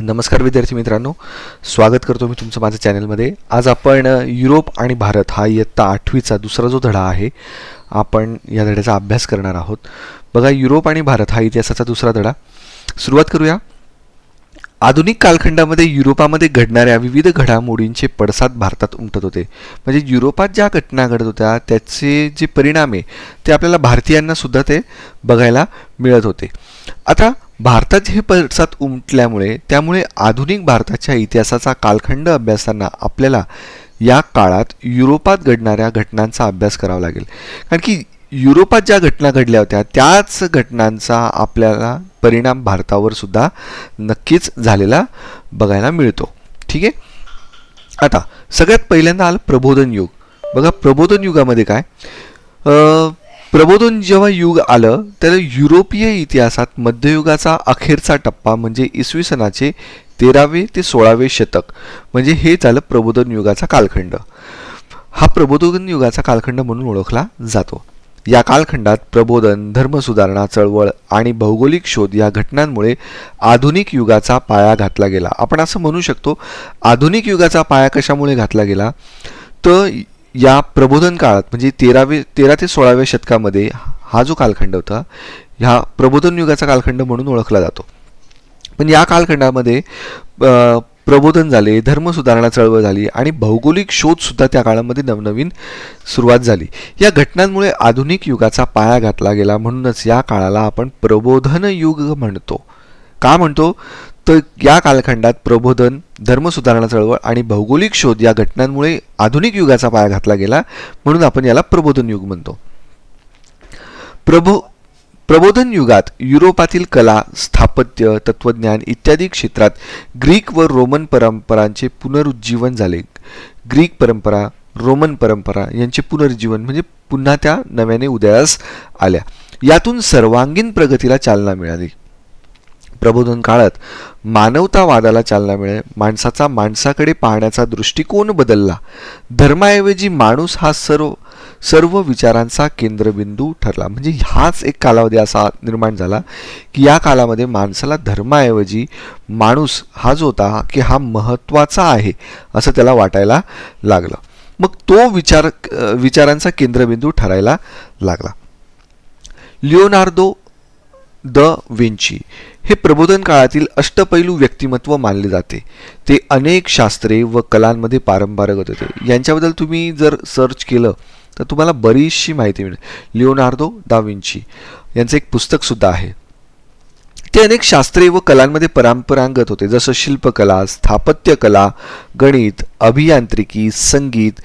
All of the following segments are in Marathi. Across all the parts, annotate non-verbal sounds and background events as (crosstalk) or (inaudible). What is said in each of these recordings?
नमस्कार विद्यार्थी मित्रांनो. स्वागत करतो मी तुमचं माझ्या चॅनलमध्ये. आज आपण युरोप आणि भारत हा इयत्ता आठवीचा दुसरा जो धडा आहे आपण या धड्याचा अभ्यास करणार आहोत. बघा युरोप आणि भारत हा इतिहासाचा दुसरा धडा. सुरुवात करूया. आधुनिक कालखंडामध्ये युरोपामध्ये घडणाऱ्या विविध घडामोडींचे पडसाद भारतात उमटत होते. म्हणजे युरोपात ज्या घटना घडत होत्या त्याचे जे परिणाम आहे ते आपल्याला भारतीयांना सुद्धा ते बघायला मिळत होते. आता भारतात हे पडसाद उमटल्यामुळे त्यामुळे आधुनिक भारताच्या इतिहासाचा कालखंड अभ्यासांना आपल्याला या काळात युरोपात घडणाऱ्या घटनांचा अभ्यास करावा लागेल. कारण की युरोपात ज्या घटना घडल्या होत्या त्याच घटनांचा आपल्याला परिणाम भारतावर सुद्धा नक्कीच झालेला बघायला मिळतो. ठीक आहे? आता सगळ्यात पहिल्यांदा आलं प्रबोधन युग. बघा प्रबोधन युगामध्ये काय? प्रबोधन जेव्हा युग आलं तर युरोपीय इतिहासात मध्ययुगाचा अखेरचा टप्पा म्हणजे इसवी सनाचे तेरावे ते सोळावे शतक. म्हणजे हे झालं प्रबोधन युगाचा कालखंड. हा प्रबोधन युगाचा कालखंड म्हणून ओळखला जातो. या कालखंडात प्रबोधन धर्मसुधारणा चळवळ आणि भौगोलिक शोध या घटनांमुळे आधुनिक युगाचा पाया घातला गेला. आपण असं म्हणू शकतो आधुनिक युगाचा पाया कशामुळे घातला गेला? तर या प्रबोधन काळात म्हणजे तेरावे तेरा ते सोळाव्या शतकामध्ये हा जो कालखंड होता ह्या प्रबोधन युगाचा कालखंड म्हणून ओळखला जातो. पण या कालखंडामध्ये प्रबोधन झाले धर्मसुधारणा चळवळ झाली आणि भौगोलिक शोधसुद्धा त्या काळामध्ये नवनवीन सुरुवात झाली. या घटनांमुळे आधुनिक युगाचा पाया घातला गेला म्हणूनच या काळाला आपण प्रबोधन युग म्हणतो. का म्हणतो? तर या कालखंडात प्रबोधन धर्मसुधारणा चळवळ आणि भौगोलिक शोध या घटनांमुळे आधुनिक युगाचा पाया घातला गेला म्हणून आपण याला प्रबोधन युग म्हणतो. प्रबो प्रबोधन युगात युरोपातील कला स्थापत्य तत्वज्ञान इत्यादी क्षेत्रात ग्रीक व रोमन परंपरांचे पुनरुज्जीवन झाले. ग्रीक परंपरा रोमन परंपरा यांचे पुनरुज्जीवन म्हणजे पुन्हा त्या नव्याने उदयास आल्या. यातून सर्वांगीण प्रगतीला चालना मिळाली. प्रबोधन काळात मानवतावादाला चालना मिळेल माणसाचा माणसाकडे पाहण्याचा दृष्टिकोन बदलला. धर्माऐवजी माणूस हा सर्व सर्व विचारांचा केंद्रबिंदू ठरला. म्हणजे हाच एक कालावधी असा निर्माण झाला की या कालामध्ये माणसाला धर्माऐवजी माणूस हा जो होता की हा महत्त्वाचा आहे असं त्याला वाटायला लागलं. मग तो विचार विचारांचा केंद्रबिंदू ठरायला लागला. लिओनार्दो द विंची हे प्रबोधन काळातील अष्टपैलू व्यक्तिमत्व मानले जाते. ते अनेक शास्त्रे व कलांमध्ये पारंपरिक होते. यांच्याबद्दल तुम्ही जर सर्च केलं तर तुम्हाला बरीचशी माहिती मिळेल. लिओनार्दो दाविंची यांचं एक पुस्तकसुद्धा आहे. ते अनेक शास्त्रे व कलांमध्ये परंपरागत होते. जसं शिल्पकला स्थापत्यकला गणित अभियांत्रिकी संगीत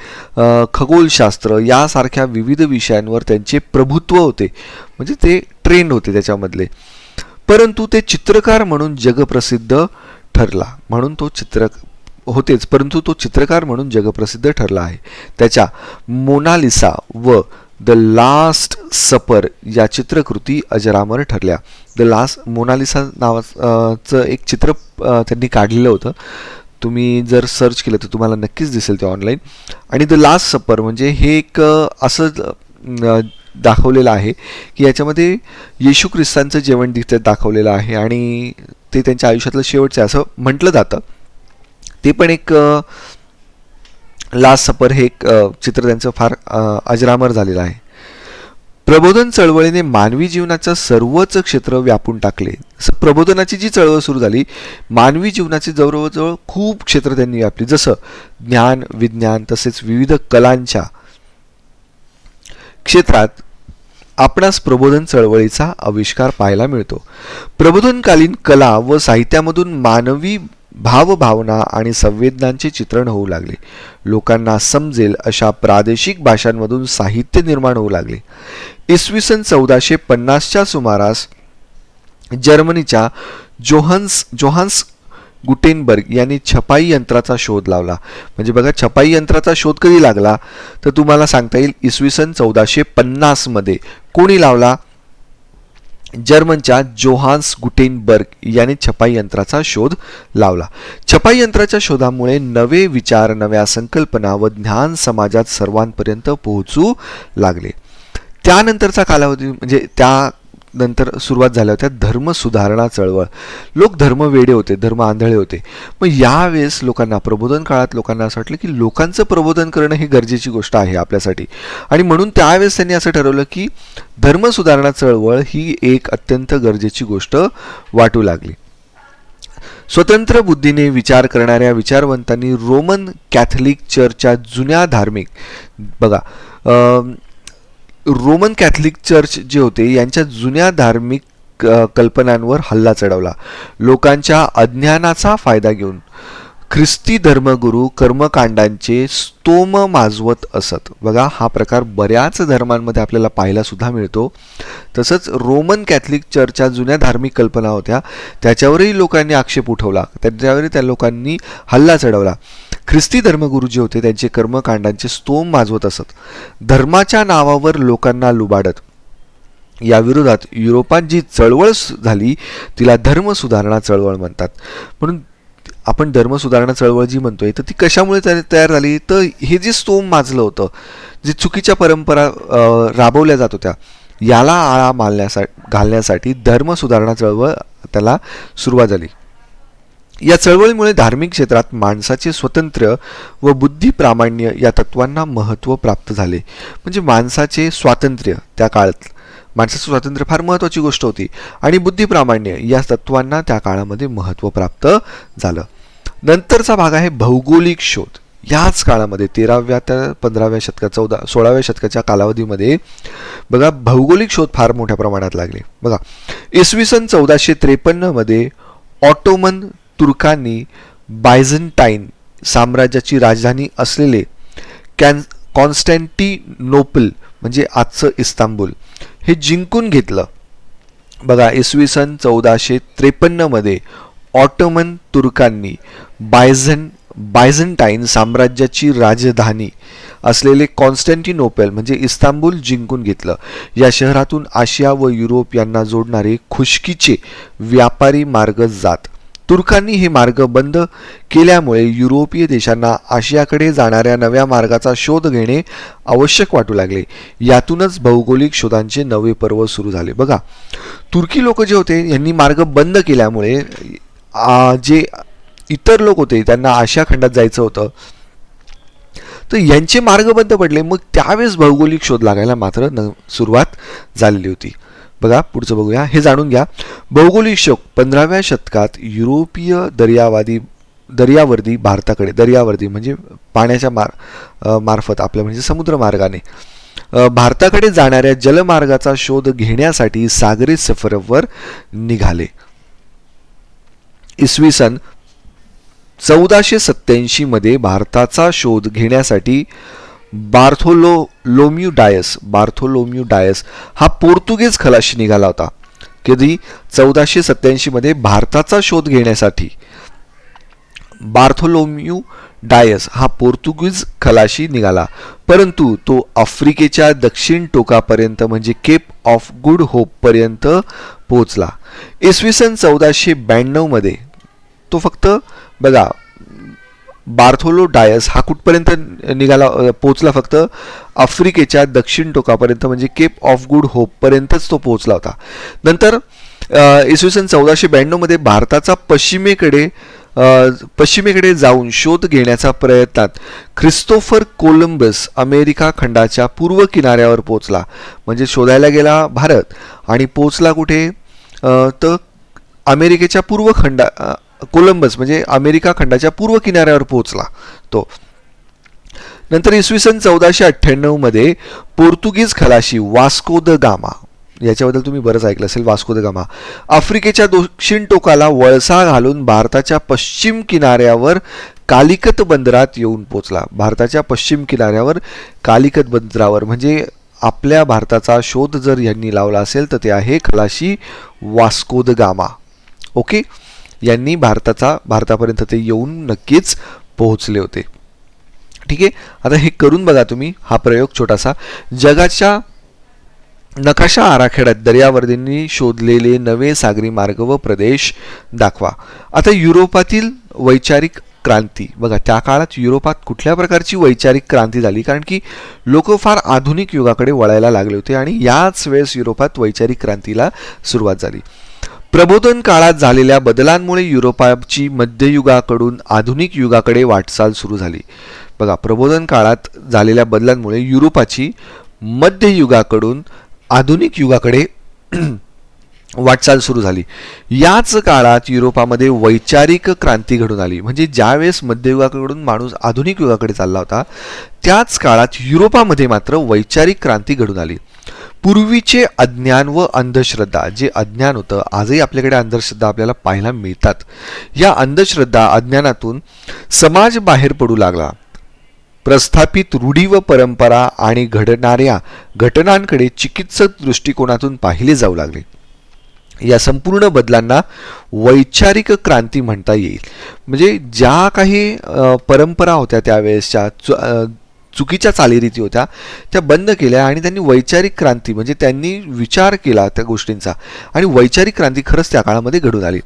खगोलशास्त्र यासारख्या विविध विषयांवर त्यांचे प्रभुत्व होते. म्हणजे ते ट्रेंड होते त्याच्यामधले. परंतु ते चित्रकार म्हणून जगप्रसिद्ध ठरला. म्हणून तो चित्र होतेच. परंतु तो चित्रकार म्हणून जगप्रसिद्ध ठरला आहे. त्याच्या मोनालिसा व द लास्ट सपर या चित्रकृती अजरामर ठरल्या. द लास्ट मोनालिसा नावाचं एक चित्र त्यांनी काढलेलं होतं. तुम्ही जर सर्च केलं तर तुम्हाला नक्कीच दिसेल ते ऑनलाईन. आणि द लास्ट सपर म्हणजे हे एक असं दाखवलेलं आहे की याच्यामध्ये येशू ख्रिस्तांचं जेवण तिथे दाखवलेलं आहे आणि ते त्यांच्या आयुष्यातलं शेवटचं आहे. असं म्हटलं जातं. ते पण एक लास्ट सपर हे एक चित्र त्यांचं फार अजरामर झालेलं आहे. प्रबोधन चळवळीने मानवी जीवनाचं सर्वच क्षेत्र व्यापून टाकले. जसं प्रबोधनाची जी चळवळ सुरू झाली मानवी जीवनाची जवळजवळ खूप क्षेत्र त्यांनी व्यापली. जसं ज्ञान विज्ञान तसेच विविध कलांच्या क्षेत्रात आपणास प्रबोधन चळवळीचा आविष्कार पाहायला मिळतो. प्रबोधनकालीन कला व साहित्यामधून मानवी भावभावना आणि संवेदनांचे चित्रण होऊ लागले. लोकांना समजेल अशा प्रादेशिक भाषांमधून साहित्य निर्माण होऊ लागले. इसवी सन चौदाशे पन्नासच्या सुमारास जर्मनीच्या जोहन्स जोहान्स गुटेनबर्ग यांनी छपाई यंत्राचा शोध लावला. म्हणजे बघा छपाई यंत्राचा शोध कधी लागला? तर तुम्हाला सांगता येईल इसवी सन चौदाशे पन्नासमध्ये कोणी लावला? जर्मनच्या जोहान्स गुटेनबर्ग यांनी छपाई यंत्राचा शोध लावला. छपाई यंत्राच्या शोधामुळे नवे विचार नव्या संकल्पना व ज्ञान समाजात सर्वांपर्यंत पोहोचू लागले. त्यानंतरचा कालावधी म्हणजे त्या नंतर सुरुवात झाल्या होत्या धर्म सुधारणा चळवळ. लोक धर्म वेडे होते धर्म आंधळे होते. मग यावेळेस लोकांना प्रबोधन काळात लोकांना असं वाटलं की लोकांचं प्रबोधन करणं ही गरजेची गोष्ट आहे आपल्यासाठी. आणि म्हणून त्यावेळेस त्यांनी असं ठरवलं की धर्म सुधारणा चळवळ ही एक अत्यंत गरजेची गोष्ट वाटू लागली. स्वतंत्र बुद्धीने विचार करणाऱ्या विचारवंतांनी रोमन कॅथलिक चर्चच्या जुन्या धार्मिक बघा रोमन कॅथलिक चर्च जे होते यांच्या जुन्या धार्मिक कल्पनांवर हल्ला चढवला. लोकांच्या अज्ञानाचा फायदा घेऊन. ख्रिस्ती धर्मगुरू कर्मकांडांचे स्तोम माजवत असत. बघा हा प्रकार बऱ्याच धर्मांमध्ये आपल्याला पाहायला सुद्धा मिळतो. तसंच रोमन कॅथलिक चर्चच्या जुन्या धार्मिक कल्पना होत्या. त्याच्यावरही लोकांनी आक्षेप उठवला. त्याच्यावरही त्या लोकांनी हल्ला चढवला. ख्रिस्ती धर्मगुरू जे होते त्यांचे कर्मकांडांचे स्तोम माजवत असत. धर्माच्या नावावर लोकांना लुबाडत. या विरोधात युरोपात जी चळवळ झाली तिला धर्म सुधारणा चळवळ म्हणतात. म्हणून आपण धर्म सुधारणा चळवळ जी म्हणतोय तर ती कशामुळे तयार झाली? तर हे जे स्तोम माजलं होतं जे चुकीच्या परंपरा राबवल्या जात होत्या याला आळा मारण्यासाठी घालण्यासाठी धर्म सुधारणा चळवळ त्याला सुरुवात झाली. या चळवळीमुळे धार्मिक क्षेत्रात माणसाचे स्वतंत्र व बुद्धी प्रामाण्य या तत्वांना महत्त्व प्राप्त झाले. म्हणजे माणसाचे स्वातंत्र्य. त्या काळात माणसाचं स्वातंत्र्य फार महत्त्वाची गोष्ट होती. आणि बुद्धिप्रामाण्य या तत्वांना त्या काळामध्ये महत्त्व प्राप्त झालं. नंतरचा भाग आहे भौगोलिक शोध. याच काळामध्ये तेराव्या ते पंधराव्या शतकात चौदा सोळाव्या शतकाच्या कालावधीमध्ये बघा भौगोलिक शोध फार मोठ्या प्रमाणात लागले. बघा इसवी सन चौदाशे त्रेपन्नमध्ये ऑटोमन तुर्कांनी बायझंटाईन साम्राज्याची राजधानी असलेले कॅन कॉन्स्टँटिनोपल म्हणजे आजचं इस्तांबूल हे जिंकून घेतलं. बघा इसवी सन चौदाशे त्रेपन्नमध्ये ऑटोमन तुर्कांनी बायझन बायझंटाईन साम्राज्याची राजधानी असलेले कॉन्स्टँटिनोपेल म्हणजे इस्तांबूल जिंकून घेतलं. या शहरातून आशिया व युरोप यांना जोडणारे खुशकीचे व्यापारी मार्ग जात. तुर्कांनी हे मार्ग बंद केल्यामुळे युरोपीय देशांना आशियाकडे जाणाऱ्या नव्या मार्गाचा शोध घेणे आवश्यक वाटू लागले. यातूनच भौगोलिक शोधांचे नवे पर्व सुरू झाले. बघा तुर्की लोक जे होते यांनी मार्ग बंद केल्यामुळे जे इतर लोक होते त्यांना आशिया खंडात जायचं होतं. तर यांचे मार्ग बंद पडले मग त्यावेळेस भौगोलिक शोध लागायला मात्र न सुरुवात झालेली होती. बघा पुढचं बघूया. हे जाणून घ्या. भौगोलिक शोक पंधराव्या शतकात युरोपीय दर्यावादी दर्यावर्दी भारताकडे दर्यावर्दी म्हणजे पाण्याच्या मार मार्फत आपल्या म्हणजे समुद्र मार्गाने भारताकडे जाणाऱ्या जलमार्गाचा शोध घेण्यासाठी सागरी सफरवर निघाले. इसवी सन चौदाशे सत्त्याऐंशीमध्ये भारताचा शोध घेण्यासाठी Bartholomew Dias Bartholomew Dias हा पोर्तुगीज खलाशी निघाला होता. कधी चौदाशे सत्याऐंशीमध्ये भारताचा शोध घेण्यासाठी. बार्थोलोम्यू डायस हा पोर्तुगीज खलाशी निघाला. परंतु तो आफ्रिकेच्या दक्षिण टोकापर्यंत म्हणजे केप ऑफ गुड होपपर्यंत पोहोचला. इसवी सन चौदाशे ब्याण्णवमध्ये तो फक्त बघा बार्थोलो डायस हा कुठपर्यंत निघाला पोचला फक्त आफ्रिकेच्या दक्षिण टोकापर्यंत म्हणजे केप ऑफ गुड होपपर्यंतच तो पोहोचला होता. नंतर इसवी सन चौदाशे ब्याण्णवमध्ये भारताचा पश्चिमेकडे पश्चिमेकडे जाऊन शोध घेण्याचा प्रयत्नात ख्रिस्तोफर कोलंबस अमेरिका खंडाच्या पूर्व किनाऱ्यावर पोचला म्हणजे शोधायला गेला भारत आणि पोचला कुठे? तर अमेरिकेच्या पूर्व खंडा कोलंबस म्हणजे अमेरिका खंडाच्या पूर्व किनाऱ्यावर पोहोचला तो. नंतर इसवी सन चौदाशे अठ्ठ्याण्णवमध्ये पोर्तुगीज खलाशी वास्को द गामा याच्याबद्दल तुम्ही बरंच ऐकलं असेल वास्को द गामा आफ्रिकेच्या दक्षिण टोकाला वळसा घालून भारताच्या पश्चिम किनाऱ्यावर कालिकत बंदरात येऊन पोचला भारताच्या पश्चिम किनाऱ्यावर कालिकत बंदरावर म्हणजे आपल्या भारताचा शोध जर यांनी लावला असेल तर ते आहे खलाशी वास्को द गामा. ओके? यांनी भारताचा भारतापर्यंत ते येऊन नक्कीच पोहोचले होते. ठीक आहे? आता हे करून बघा तुम्ही हा प्रयोग छोटासा. जगाच्या नकाशा आराखड्यात दर्यावर्दींनी शोधलेले नवे सागरी मार्ग व प्रदेश दाखवा. आता युरोपातील वैचारिक क्रांती. बघा त्या काळात युरोपात कुठल्या प्रकारची वैचारिक क्रांती झाली? कारण की लोक फार आधुनिक युगाकडे वळायला लागले होते आणि याच वेळेस युरोपात वैचारिक क्रांतीला सुरुवात झाली. प्रबोधन काळात झालेल्या बदलांमुळे युरोपाची मध्ययुगाकडून आधुनिक युगाकडे वाटचाल सुरू झाली. बघा प्रबोधन काळात झालेल्या बदलांमुळे युरोपाची मध्ययुगाकडून आधुनिक युगाकडे (clears throat) वाटचाल सुरू झाली. याच काळात युरोपामध्ये वैचारिक क्रांती घडून आली. म्हणजे ज्यावेळेस मध्ययुगाकडून माणूस आधुनिक युगाकडे चालला होता त्याच काळात युरोपामध्ये मात्र वैचारिक क्रांती घडून आली. पूर्वीचे अज्ञान व अंधश्रद्धा जे अज्ञान होतं आजही आपल्याकडे अंधश्रद्धा आपल्याला पाहायला मिळतात. या अंधश्रद्धा अज्ञानातून समाज बाहेर पडू लागला. प्रस्थापित रूढी व परंपरा आणि घडणाऱ्या घटनांकडे चिकित्सक दृष्टिकोनातून पाहिले जाऊ लागले. या संपूर्ण बदलांना वैचारिक क्रांती म्हणता येईल. म्हणजे ज्या काही परंपरा होत्या त्यावेळेसच्या चु चुकीच्या चालीरीती होत्या त्या बंद केल्या आणि त्यांनी वैचारिक क्रांती म्हणजे त्यांनी विचार केला त्या गोष्टींचा. आणि वैचारिक क्रांती खरंच त्या काळामध्ये घडून आली.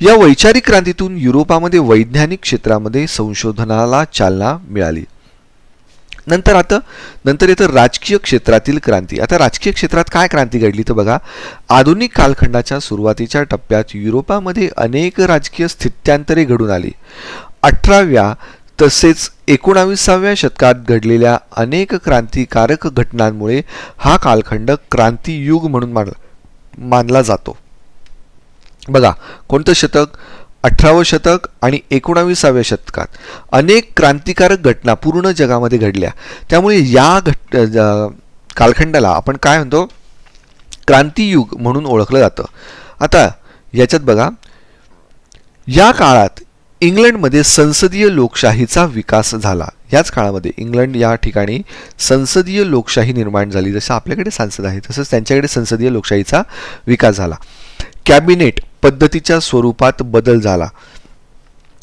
या वैचारिक क्रांतीतून युरोपामध्ये वैज्ञानिक क्षेत्रामध्ये संशोधनाला चालना मिळाली. नंतर आता नंतर येतं राजकीय क्षेत्रातील क्रांती. आता राजकीय क्षेत्रात काय क्रांती घडली तर बघा आधुनिक कालखंडाच्या सुरुवातीच्या टप्प्यात युरोपामध्ये अनेक राजकीय स्थित्यांतरे घडून आली. अठराव्या तसेच एकोणाविसाव्या शतकात घडलेल्या अनेक क्रांतिकारक घटनांमुळे हा कालखंड क्रांतियुग म्हणून मान मानला जातो. बघा कोणतं शतक? अठरावं शतक आणि एकोणाविसाव्या शतकात. अनेक क्रांतिकारक घटना पूर्ण जगामध्ये घडल्या. त्यामुळे या घट कालखंडाला आपण काय म्हणतो? क्रांतियुग म्हणून ओळखलं जातं. आता याच्यात बघा या काळात इंग्लंडमध्ये संसदीय लोकशाहीचा विकास झाला. याच काळामध्ये इंग्लंड या ठिकाणी संसदीय लोकशाही निर्माण झाली. जसं आपल्याकडे सांसद आहे तसंच त्यांच्याकडे संसदीय लोकशाहीचा विकास झाला. कॅबिनेट पद्धतीच्या स्वरूपात बदल झाला.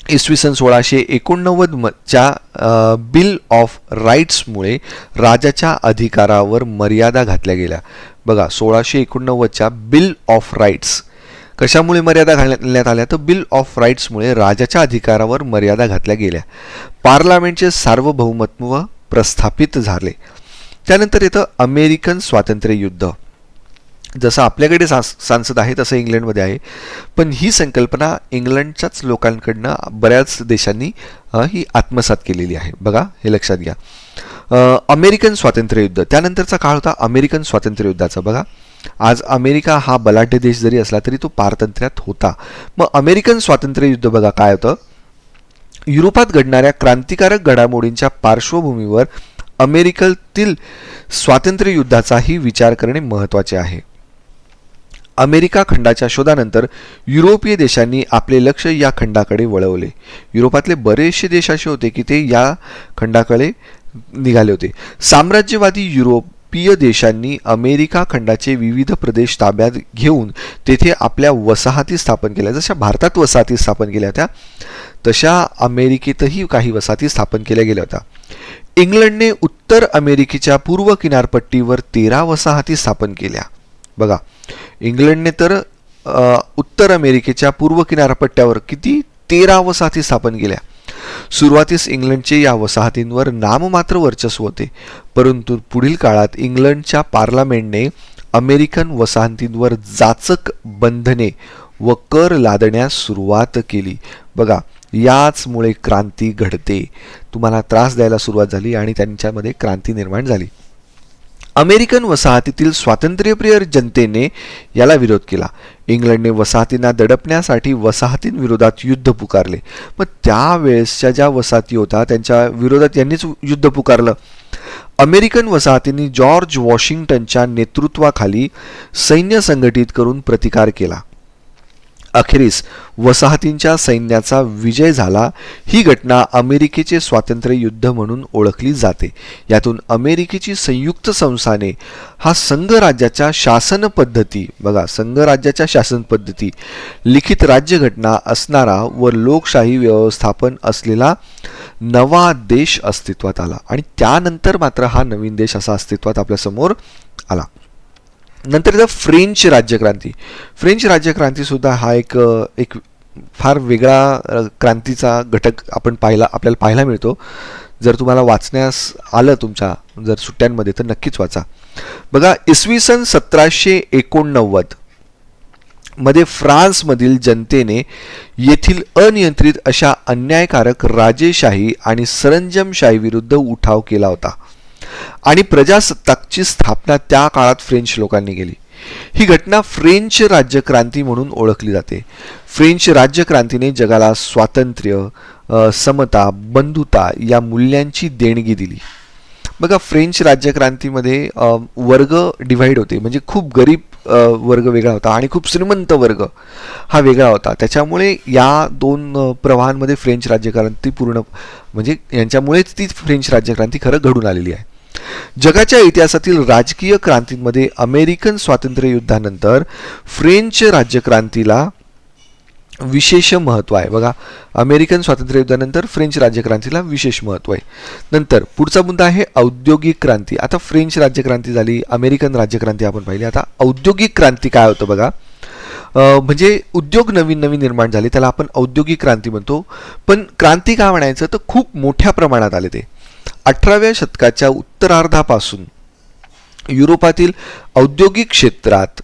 इसवी सन सोळाशे एकोणनव्वद बिल ऑफ राईट्समुळे राजाच्या अधिकारावर मर्यादा घातल्या गेल्या. बघा सोळाशे एकोणनव्वदच्या बिल ऑफ राईट्स कशामुळे मर्यादा घालण्यात आल्या? तर बिल ऑफ राईट्समुळे राजाच्या अधिकारावर मर्यादा घातल्या गेल्या. पार्लमेंटचे सार्वभौमत्व प्रस्थापित झाले. त्यानंतर येतं अमेरिकन स्वातंत्र्य युद्ध. जसं आपल्याकडे सांस सांसद आहे तसं इंग्लंडमध्ये आहे. पण ही संकल्पना इंग्लंडच्याच लोकांकडनं बऱ्याच देशांनी ही आत्मसात केलेली आहे. बघा हे लक्षात घ्या. अमेरिकन स्वातंत्र्य युद्ध. त्यानंतरचा काळ होता अमेरिकन स्वातंत्र्य युद्धाचा. बघा. आज अमेरिका हा बलाढ्य देश जरी असला तरी तो पारतंत्र्यात होता. मग अमेरिकन स्वातंत्र्य युद्ध बघा काय होतं? युरोपात घडणाऱ्या क्रांतिकारक घडामोडींच्या पार्श्वभूमीवर अमेरिकेतील स्वातंत्र्य युद्धाचाही विचार करणे महत्त्वाचे आहे. अमेरिका खंडाच्या शोधानंतर युरोपीय देशांनी आपले लक्ष या खंडाकडे वळवले. युरोपातले बरेचसे देश असे होते की ते या खंडाकडे निघाले होते. साम्राज्यवादी युरोप युरोपीय देशांनी अमेरिका खंडाचे विविध प्रदेश ताब्यात घेऊन तेथे आपल्या वसाहती स्थापन केल्या. जशा भारतात वसाहती स्थापन केल्या होत्या तशा अमेरिकेतही काही वसाहती स्थापन केल्या गेल्या होत्या. इंग्लंडने उत्तर अमेरिकेच्या पूर्व किनारपट्टीवर तेरा वसाहती स्थापन केल्या. बघा इंग्लंडने तर उत्तर अमेरिकेच्या पूर्व किनारपट्ट्यावर किती तेरा वसाहती स्थापन केल्या? सुरुवातीस इंग्लंडचे या वसाहतींवर नाममात्र वर्चस्व होते. परंतु पुढील काळात इंग्लंडच्या पार्लमेंटने अमेरिकन वसाहतींवर जाचक बंधने व कर लादण्यास सुरुवात केली. बघा याचमुळे क्रांती घडते. तुम्हाला त्रास द्यायला सुरुवात झाली आणि त्यांच्यामध्ये क्रांती निर्माण झाली. अमेरिकन वसाहतीतील स्वातंत्र्यप्रिय जनतेने याला विरोध केला. इंग्लंडने वसाहतींना दडपण्यासाठी वसाहतींविरोधात युद्ध पुकारले. मग त्यावेळेसच्या ज्या वसाहती होत्या त्यांच्या विरोधात यांनीच युद्ध पुकारलं. अमेरिकन वसाहतींनी जॉर्ज वॉशिंग्टनच्या नेतृत्वाखाली सैन्य संघटित करून प्रतिकार केला. अखेरीस वसाहतींच्या सैन्याचा विजय झाला. ही घटना अमेरिकेचे स्वातंत्र्य युद्ध म्हणून ओळखली जाते. यातून अमेरिकेची संयुक्त संस्थाने हा संघ राज्याच्या शासन पद्धती बघा संघ राज्याच्या शासन पद्धती लिखित राज्यघटना असणारा व लोकशाही व्यवस्थापन असलेला नवा देश अस्तित्वात आला. आणि त्यानंतर मात्र हा नवीन देश असा अस्तित्वात आपल्यासमोर आला. नंतर येतं फ्रेंच राज्यक्रांती. फ्रेंच राज्यक्रांतीसुद्धा हा एक एक फार वेगळा क्रांतीचा घटक आपण पाहिला आपल्याला पाहायला मिळतो. जर तुम्हाला वाचण्यास आलं तुमच्या जर सुट्ट्यांमध्ये तर नक्कीच वाचा. बघा इसवी सन सतराशे एकोणनव्वदमध्ये फ्रान्समधील जनतेने येथील अनियंत्रित अशा अन्यायकारक राजेशाही आणि सरंजमशाही विरुद्ध उठाव केला होता. आणि प्रजासत्ताकची स्थापना त्या काळात फ्रेंच लोकांनी केली. ही घटना फ्रेंच राज्यक्रांती म्हणून ओळखली जाते. फ्रेंच राज्यक्रांतीने जगाला स्वातंत्र्य समता बंधुता या मूल्यांची देणगी दिली. बघा फ्रेंच राज्यक्रांतीमध्ये वर्ग डिव्हाइड होते. म्हणजे खूप गरीब वर्ग वेगळा होता आणि खूप श्रीमंत वर्ग हा वेगळा होता. त्याच्यामुळे या दोन प्रवाहांमध्ये फ्रेंच राज्यक्रांती पूर्ण म्हणजे यांच्यामुळेच ती फ्रेंच राज्यक्रांती खरं घडून आलेली आहे. जगाच्या इतिहासातील राजकीय क्रांतींमध्ये अमेरिकन स्वातंत्र्य युद्धानंतर फ्रेंच राज्यक्रांतीला विशेष महत्त्व आहे. बघा अमेरिकन स्वातंत्र्य युद्धानंतर फ्रेंच राज्यक्रांतीला विशेष महत्त्व आहे. नंतर पुढचा मुद्दा आहे औद्योगिक क्रांती. आता फ्रेंच राज्यक्रांती झाली अमेरिकन राज्यक्रांती आपण पाहिली. आता औद्योगिक क्रांती काय होतं बघा? म्हणजे उद्योग नवीन नवीन निर्माण झाले त्याला आपण औद्योगिक क्रांती म्हणतो. पण क्रांती काय म्हणायचं? तर खूप मोठ्या प्रमाणात आले ते. अठराव्या शतकाच्या उत्तरार्धापासून युरोपातील औद्योगिक क्षेत्रात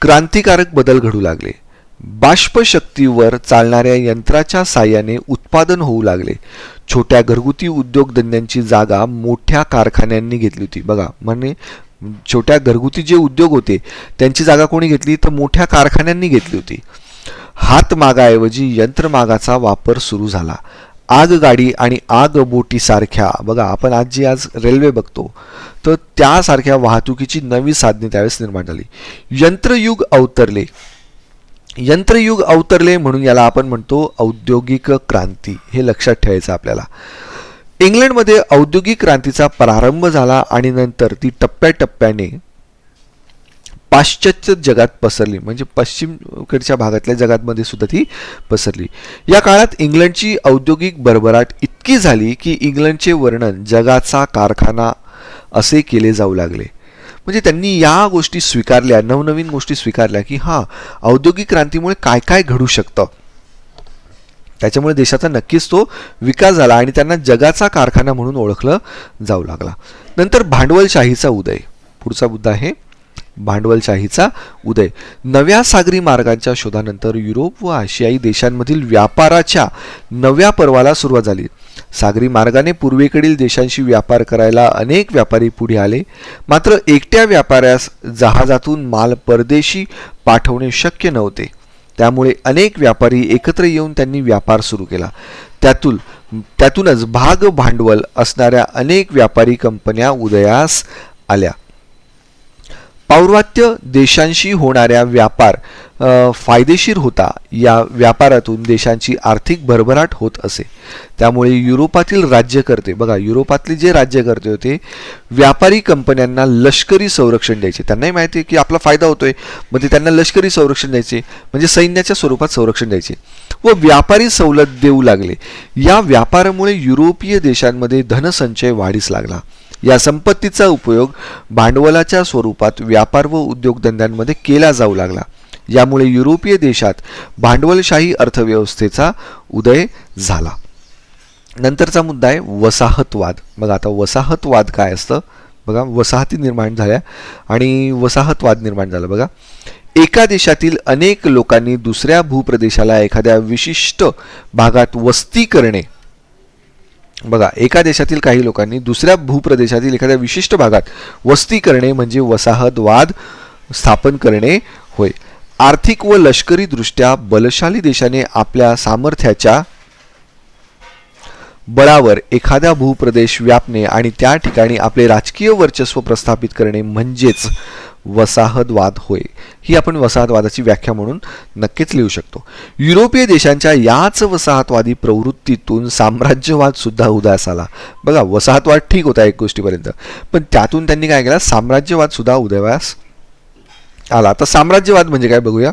क्रांतिकारक बदल घडू लागले. बाष्पशक्तीवर चालणाऱ्या यंत्राच्या साह्याने उत्पादन होऊ लागले. छोट्या घरगुती उद्योगधंद्यांची जागा मोठ्या कारखान्यांनी घेतली होती. बघा म्हणजे छोट्या घरगुती जे उद्योग होते त्यांची जागा कोणी घेतली? तर मोठ्या कारखान्यांनी घेतली होती. हातमागाऐवजी यंत्रमागाचा वापर सुरू झाला. आगगाडी आणि आगबोटीसारख्या बघा आपण आज जी आज रेल्वे बघतो तर त्यासारख्या वाहतुकीची नवी साधने त्यावेळेस निर्माण झाली. यंत्रयुग अवतरले. यंत्रयुग अवतरले म्हणून याला आपण म्हणतो औद्योगिक क्रांती हे लक्षात ठेवायचं आपल्याला. इंग्लंडमध्ये औद्योगिक क्रांतीचा प्रारंभ झाला आणि नंतर ती टप्प्याटप्प्याने पाश्चात्य जगात पसरली. म्हणजे पश्चिमकडच्या भागातल्या जगातमध्ये सुद्धा ती पसरली. या काळात इंग्लंडची औद्योगिक भरभराट इतकी झाली की इंग्लंडचे वर्णन जगाचा कारखाना असे केले जाऊ लागले. म्हणजे त्यांनी या गोष्टी स्वीकारल्या नवनवीन गोष्टी स्वीकारल्या की हां औद्योगिक क्रांतीमुळे काय काय घडू शकतं? त्याच्यामुळे देशाचा नक्कीच तो विकास झाला आणि त्यांना जगाचा कारखाना म्हणून ओळखलं जाऊ लागला. नंतर भांडवलशाहीचा उदय. पुढचा मुद्दा आहे. भांडवलशाहीचा उदय. नव्या सागरी मार्गांच्या शोधानंतर युरोप व आशियाई देशांमधील व्यापाराच्या नव्या पर्वाला सुरुवात झाली. सागरी मार्गाने पूर्वेकडील देशांशी व्यापार करायला अनेक व्यापारी पुढे आले. मात्र एकट्या व्यापाऱ्यास जहाजातून माल परदेशी पाठवणे शक्य नव्हते. त्यामुळे अनेक व्यापारी एकत्र येऊन त्यांनी व्यापार सुरू केला. त्यातून त्यातूनच भाग भांडवल असणाऱ्या अनेक व्यापारी कंपन्या उदयास आल्या. पौर्वात्य देशांशी होणाऱ्या व्यापार फायदेशीर होता. या व्यापारातून देशांची आर्थिक भरभराट होत असे. त्यामुळे युरोपातील राज्यकर्ते बघा युरोपातले जे राज्यकर्ते होते व्यापारी कंपन्यांना लष्करी संरक्षण द्यायचे. त्यांनाही माहिती आहे की आपला फायदा होतोय मग ते त्यांना लष्करी संरक्षण द्यायचे म्हणजे सैन्याच्या स्वरूपात संरक्षण द्यायचे. व व्यापारी सवलत देऊ लागले. या व्यापारामुळे युरोपीय देशांमध्ये धनसंचय वाढीस लागला. या संपत्तीचा उपयोग भांडवलाच्या स्वरूपात व्यापार व उद्योगधंद्यांमध्ये केला जाऊ लागला. यामुळे युरोपीय देशात भांडवलशाही अर्थव्यवस्थेचा उदय झाला. नंतरचा मुद्दा आहे वसाहतवाद. बघा आता वसाहतवाद काय असतं? बघा वसाहती निर्माण झाल्या आणि वसाहतवाद निर्माण झाला. बघा एका देशातील अनेक लोकांनी दुसऱ्या भूप्रदेशाला एखाद्या विशिष्ट भागात वस्ती करणे बघा एका देशातील काही लोकांनी दुसऱ्या भूप्रदेशातील एखाद्या विशिष्ट भागात वस्ती करणे म्हणजे वसाहतवाद स्थापन करणे होय. आर्थिक व लष्करी दृष्ट्या बलशाली देशाने आपल्या सामर्थ्याच्या बळावर एखादा भूप्रदेश व्यापणे आणि त्या ठिकाणी आपले राजकीय वर्चस्व प्रस्थापित करणे म्हणजेच वसाहतवाद होय. ही आपण वसाहतवादाची व्याख्या म्हणून नक्कीच लिहू शकतो. युरोपीय देशांच्या याच वसाहतवादी प्रवृत्तीतून साम्राज्यवाद सुद्धा उदयास आला. बघा वसाहतवाद ठीक होता एक गोष्टीपर्यंत पण त्यातून त्यांनी काय केला? साम्राज्यवाद सुद्धा उदयास आला. आता साम्राज्यवाद म्हणजे काय बघूया?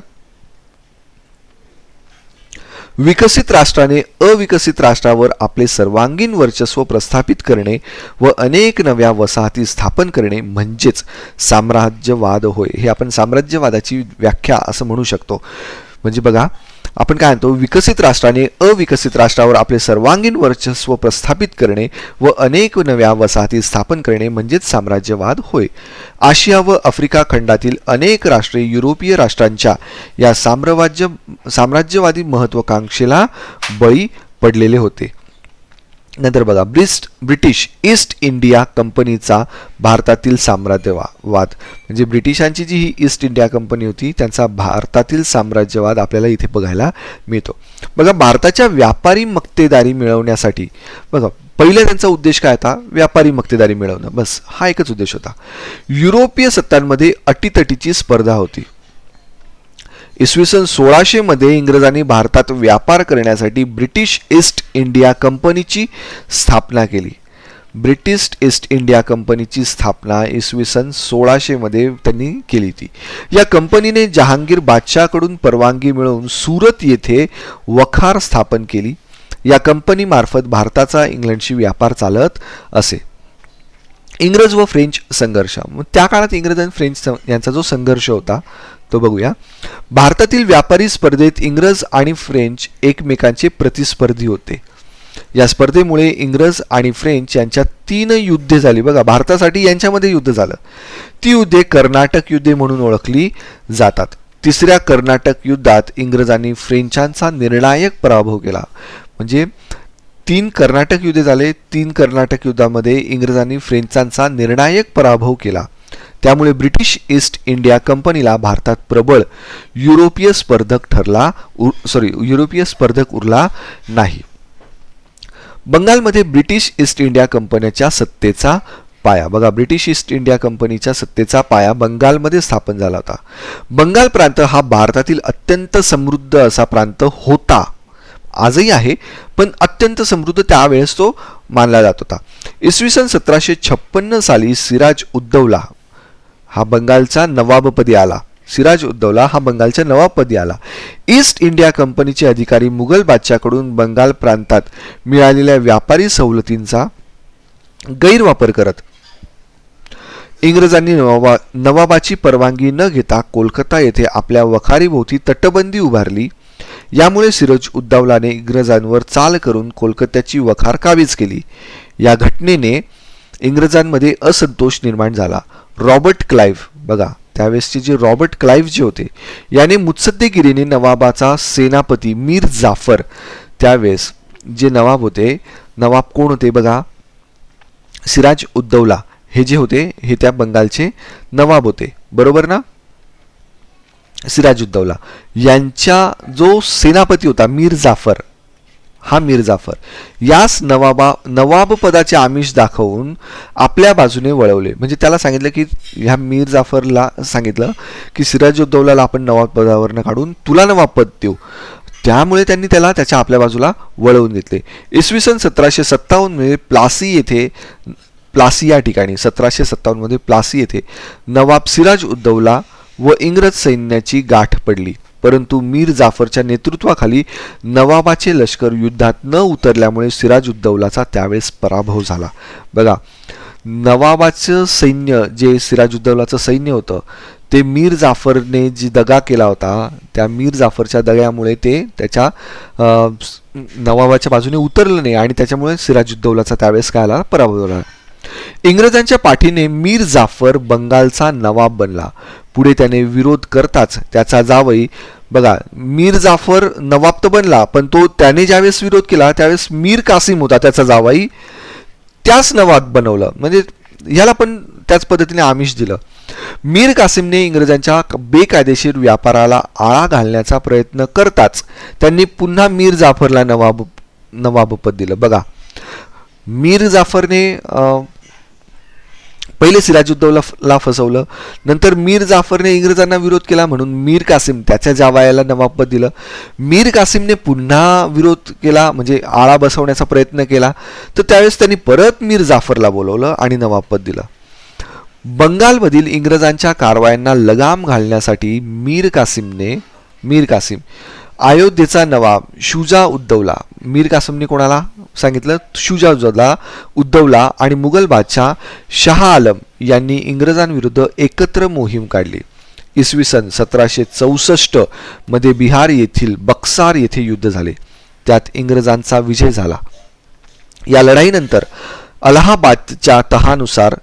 विकसित राष्ट्राने अविकसित राष्ट्रावर आपले सर्वांगीण वर्चस्व प्रस्थापित करणे व अनेक नव्या वसाहती स्थापन करणे म्हणजेच साम्राज्यवाद होय. हे आपण साम्राज्यवादाची व्याख्या असं म्हणू शकतो. म्हणजे बघा आपण काय म्हणतो विकसित राष्ट्राने अविकसित राष्ट्रावर आपले सर्वांगीण वर्चस्व प्रस्थापित करणे व अनेक नव्या वसाहती स्थापन करणे म्हणजेच साम्राज्यवाद होय. आशिया व आफ्रिका खंडातील अनेक राष्ट्रे युरोपीय राष्ट्रांच्या या साम्राज्य साम्राज्यवादी महत्वाकांक्षेला बळी पडलेले होते. नंतर बघा ब्रिस्ट ब्रिटिश ईस्ट इंडिया कंपनीचा भारतातील साम्राज्यवाद. म्हणजे ब्रिटिशांची जी ही ईस्ट इंडिया कंपनी होती त्यांचा भारतातील साम्राज्यवाद आपल्याला इथे बघायला मिळतो. बघा भारताच्या व्यापारी मक्तेदारी मिळवण्यासाठी बघा पहिला त्यांचा उद्देश काय होता? व्यापारी मक्तेदारी मिळवणं. बस हा एकच उद्देश होता. युरोपीय सत्तांमध्ये अटीतटीची स्पर्धा होती. इसवी सन सोळाशे मध्ये इंग्रजांनी भारतात व्यापार करण्यासाठी ब्रिटिश ईस्ट इंडिया कंपनीची स्थापना केली. ब्रिटिश ईस्ट इंडिया कंपनीची स्थापना इसवी सन सोळाशे मध्ये त्यांनी केली ती. या कंपनीने जहांगीर बादशाहकडून परवानगी मिळवून सुरत येथे वखार स्थापन केली. या कंपनीमार्फत भारताचा इंग्लंडशी व्यापार चालत असे. इंग्रज व फ्रेंच संघर्ष. मग त्या काळात इंग्रज आणि फ्रेंच यांचा जो संघर्ष होता तो बघूया. भारतातील व्यापारी स्पर्धेत इंग्रज आणि फ्रेंच एकमेकांचे प्रतिस्पर्धी होते. या स्पर्धेमुळे इंग्रज आणि फ्रेंच यांच्यात तीन युद्धे झाली. बघा भारतासाठी यांच्यामध्ये युद्ध झालं. ती युद्धे कर्नाटक युद्धे म्हणून ओळखली जातात. तिसऱ्या कर्नाटक युद्धात इंग्रजांनी फ्रेंचांचा निर्णायक पराभव केला. म्हणजे तीन कर्नाटक युद्धे झाले. तीन कर्नाटक युद्धामध्ये इंग्रजांनी फ्रेंचांचा निर्णायक पराभव केला. त्यामुळे ब्रिटिश ईस्ट इंडिया कंपनीला भारतात प्रबळ युरोपीय स्पर्धक ठरला सॉरी युरोपीय स्पर्धक उरला नाही. बंगालमध्ये ब्रिटिश ईस्ट इंडिया कंपनीच्या सत्तेचा पाया बघा ब्रिटिश ईस्ट इंडिया कंपनीच्या सत्तेचा पाया बंगालमध्ये स्थापन झाला होता. बंगाल प्रांत हा भारतातील अत्यंत समृद्ध असा प्रांत होता. आजही आहे पण अत्यंत समृद्ध त्यावेळेस तो मानला जात होता. इसवी सन सतराशे छप्पन्न साली सिराज उद्दवला हा बंगालचा नवाबपदी आला. सिराज उद्दौला हा बंगालच्या नवाबपदी आला. ईस्ट इंडिया कंपनीचे अधिकारी मुघल बादशाहकडून बंगाल प्रांतात मिळालेल्या व्यापारी सवलतींचा गैरवापर करत इंग्रजांनी नवाबा नवाबाची परवानगी न घेता कोलकाता येथे आपल्या वखारीभोवती तटबंदी उभारली. यामुळे सिरज उद्दौलाने इंग्रजांवर चाल करून कोलकात्याची वखार काबीज केली. या घटनेने इंग्रजांमध्ये असंतोष निर्माण झाला. Robert Clive. बघा त्यावेळेसचे जे रॉबर्ट क्लाइव्ह जे होते याने मुत्सद्देगिरीने नवाबाचा सेनापती मीर जाफर त्यावेळेस जे नवाब होते नवाब कोण होते बघा? सिराज उद्दौला हे जे होते हे त्या बंगालचे नवाब होते. बरोबर ना? सिराज उद्दौला. यांच्या जो सेनापती होता मीर जाफर हा मिरजाफर यास नवाबा नवाब पदाचे आमिष दाखवून आपल्या बाजूने वळवले. म्हणजे त्याला सांगितलं की ह्या मीर जाफरला सांगितलं की सिराजुद्दौलाला आपण नवाब पदावरनं काढून तुला नवाब पद देऊ. त्यामुळे त्यांनी त्याला त्याच्या आपल्या बाजूला वळवून घेतले. इसवी सन सतराशे सत्तावन्नमध्ये प्लासी येथे प्लासी या ठिकाणी सतराशे सत्तावन्नमध्ये प्लासी येथे नवाब सिराज उद्दौला व इंग्रज सैन्याची गाठ पडली. परंतु मीर जाफरच्या नेतृत्वाखाली नवाबाचे लष्कर युद्धात न उतरल्यामुळे सिराज उद्दौलाचा त्यावेळेस पराभव झाला. बघा नवाबाचं सैन्य जे सिराज उद्दौलाचं सैन्य होतं ते मीर जाफरने जी दगा केला होता त्या मीर जाफरच्या दग्यामुळे ते त्याच्या नवाबाच्या बाजूने उतरलं नाही आणि त्याच्यामुळे सिराज उद्दौलाचा त्यावेळेस काय आला? पराभव झाला. इंग्रजांच्या पाठीने मीर जाफर बंगालचा नवाब बनला. पुढे त्याने विरोध करताच त्याचा जावई बघा मीर जाफर नवाब तर बनला पण तो त्याने ज्यावेळेस विरोध केला त्यावेळेस मीर कासिम होता त्याचा जावाई. त्याच नवाब बनवलं. म्हणजे ह्याला पण त्याच पद्धतीने आमिष दिलं. मीर कासिमने इंग्रजांच्या बेकायदेशीर व्यापाराला आळा घालण्याचा प्रयत्न करताच त्यांनी पुन्हा मीर जाफरला नवाब नवाबपद दिलं. बघा मीर जाफरने पहिले सिराजुद्दौला फसवलं. नंतर मीर जाफरने इंग्रजांना विरोध केला म्हणून मीर कासिम त्याच्या जावायाला नवाबपद दिलं. मीर कासिमने पुन्हा विरोध केला म्हणजे आळा बसवण्याचा प्रयत्न केला. तर त्यावेळेस त्यांनी परत मीर जाफरला बोलवलं आणि नवाबपद दिलं. बंगालमधील इंग्रजांच्या कारवायांना लगाम घालण्यासाठी मीर कासिमने मीर कासिम अयोध्येचा नवाब शुजा उद्धवला. मीर कासमने कोणाला सांगितलं? शुजा उद्धवला उद्धवला आणि मुघल बादशाह शहा आलम यांनी इंग्रजांविरुद्ध एकत्र मोहीम काढली. इसवी सन सतराशे चौसष्टमध्ये बिहार येथील बक्सार येथे युद्ध झाले. त्यात इंग्रजांचा विजय झाला. या लढाईनंतर अलाहाबादच्या तहानुसार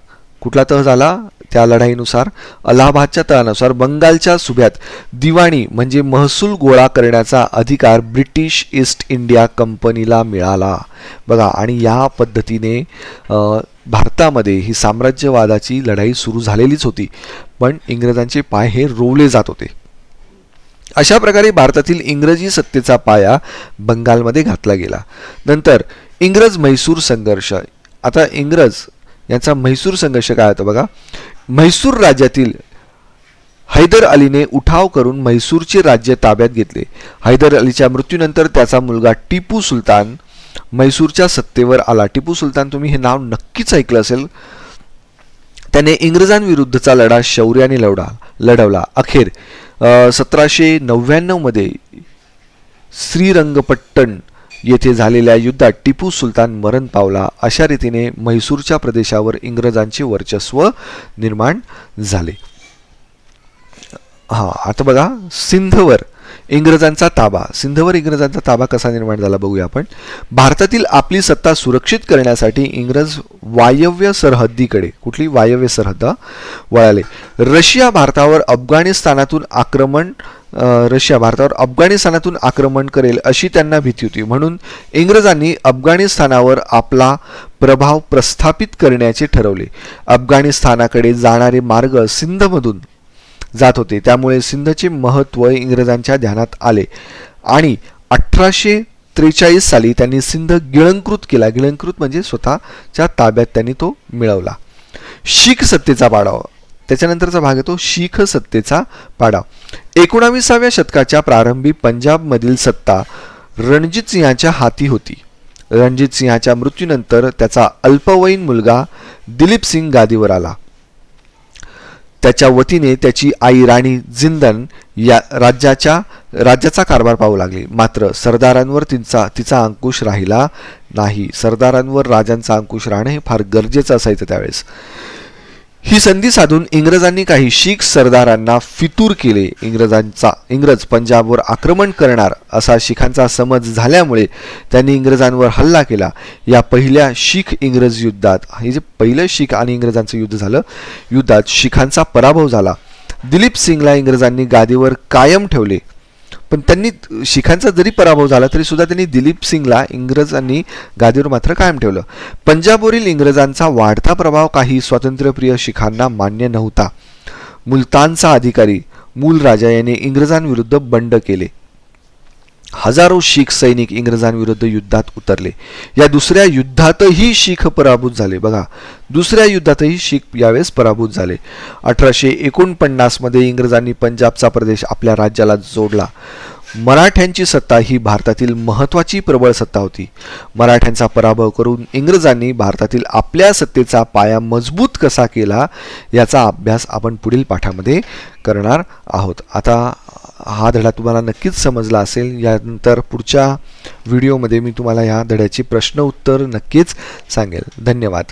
कुठला तह झाला? त्या लढाईनुसार. अलाहाबादच्या तळानुसार बंगालच्या सुभ्यात दिवाणी म्हणजे महसूल गोळा करण्याचा अधिकार ब्रिटिश ईस्ट इंडिया कंपनीला मिळाला. बघा आणि या पद्धतीने भारतामध्ये ही साम्राज्यवादाची लढाई सुरू झालेलीच होती. पण इंग्रजांचे पाय हे रोवले जात होते. अशा प्रकारे भारतातील इंग्रजी सत्तेचा पाया बंगालमध्ये घातला गेला. नंतर इंग्रज म्हैसूर संघर्ष. आता इंग्रज यांचा म्हैसूर संघर्ष काय होता बघा? म्हैसूर राज्यातील हैदर अलीने उठाव करून म्हैसूरचे राज्य ताब्यात घेतले. हैदर अलीच्या मृत्यूनंतर त्याचा मुलगा टिपू सुलतान म्हैसूरच्या सत्तेवर आला. टिपू सुलतान तुम्ही हे नाव नक्कीच ऐकलं असेल. त्याने इंग्रजांविरुद्धचा लढा शौर्याने लढा लढवला. अखेर सतराशे नव्याण्णवमध्ये श्रीरंगपट्टण येथे झालेल्या युद्धात टिपू सुलतान मरण पावला. अशा रीतीने म्हैसूरच्या प्रदेशावर इंग्रजांचे वर्चस्व निर्माण झाले. हा आता बघा सिंधवर इंग्रजांचा ताबा. सिंधवर इंग्रजांचा ताबा कसा निर्माण झाला बघूया आपण. भारतातील आपली सत्ता सुरक्षित करण्यासाठी इंग्रज वायव्य सरहद्दीकडे कुठली? वायव्य सरहद्द वळाले. रशिया भारतावर अफगाणिस्तानातून आक्रमण रशिया भारतावर अफगाणिस्तानातून आक्रमण करेल अशी त्यांना भीती होती. म्हणून इंग्रजांनी अफगाणिस्तानावर आपला प्रभाव प्रस्थापित करण्याचे ठरवले. अफगाणिस्तानाकडे जाणारे मार्ग सिंधमधून जात होते. त्यामुळे सिंधचे महत्त्व इंग्रजांच्या ध्यानात आले. आणि अठराशे त्रेचाळीस साली त्यांनी सिंध गिळंकृत केला. गिळंकृत म्हणजे स्वतःच्या ताब्यात त्यांनी तो मिळवला. शीख सत्तेचा पाडाव. त्याच्यानंतरचा भाग येतो शीख सत्तेचा पाडाव. एकोणाविसाव्या शतकाच्या प्रारंभी पंजाबमधील सत्ता रणजित सिंहाच्या हाती होती. रणजित सिंहाच्या मृत्यूनंतर त्याचा अल्पवयीन मुलगा दिलीप सिंग गादीवर आला. त्याच्या वतीने त्याची आई राणी जिंदन या राज्याच्या राज्याचा कारभार पाहू लागली. मात्र सरदारांवर तिचा तिचा अंकुश राहिला नाही. सरदारांवर राजांचा अंकुश राहणं हे फार गरजेचं असायचं त्यावेळेस. ही संधी साधून इंग्रजांनी काही शीख सरदारांना फितूर केले. इंग्रजांचा इंग्रज पंजाबवर आक्रमण करणार असा शिखांचा समज झाल्यामुळे त्यांनी इंग्रजांवर हल्ला केला. या पहिल्या शीख इंग्रज युद्धात हे जे पहिलं शीख आणि इंग्रजांचं युद्ध झालं युद्धात शिखांचा पराभव झाला. दिलीप सिंगला इंग्रजांनी गादीवर कायम ठेवले. पण त्यांनी शिखांचा जरी पराभव झाला तरी सुद्धा त्यांनी दिलीप सिंगला इंग्रजांनी गादीवर मात्र कायम ठेवलं. पंजाबवरील इंग्रजांचा वाढता प्रभाव काही स्वातंत्र्यप्रिय शिखांना मान्य नव्हता. मुलतानचा अधिकारी मूल राजा याने इंग्रजांविरुद्ध बंड केले. हजारो शीख सैनिक इंग्रजांविरुद्ध युद्धात उतरले. या दुसऱ्या युद्धातही शीख पराभूत झाले. बघा दुसऱ्या युद्धातही शीख यावेळेस पराभूत झाले. अठराशे एकोणपन्नासमध्ये इंग्रजांनी पंजाबचा प्रदेश आपल्या राज्याला जोडला. मराठ्यांची सत्ता ही भारतातील महत्त्वाची प्रबळ सत्ता होती. मराठ्यांचा पराभव करून इंग्रजांनी भारतातील आपल्या सत्तेचा पाया मजबूत कसा केला याचा अभ्यास आपण पुढील पाठामध्ये करणार आहोत. आता हा धडा तुम्हाला नक्कीच समजला असेल. यानंतर पुढच्या व्हिडिओमध्ये मी तुम्हाला या धड्याची प्रश्न उत्तर नक्कीच सांगेल. धन्यवाद.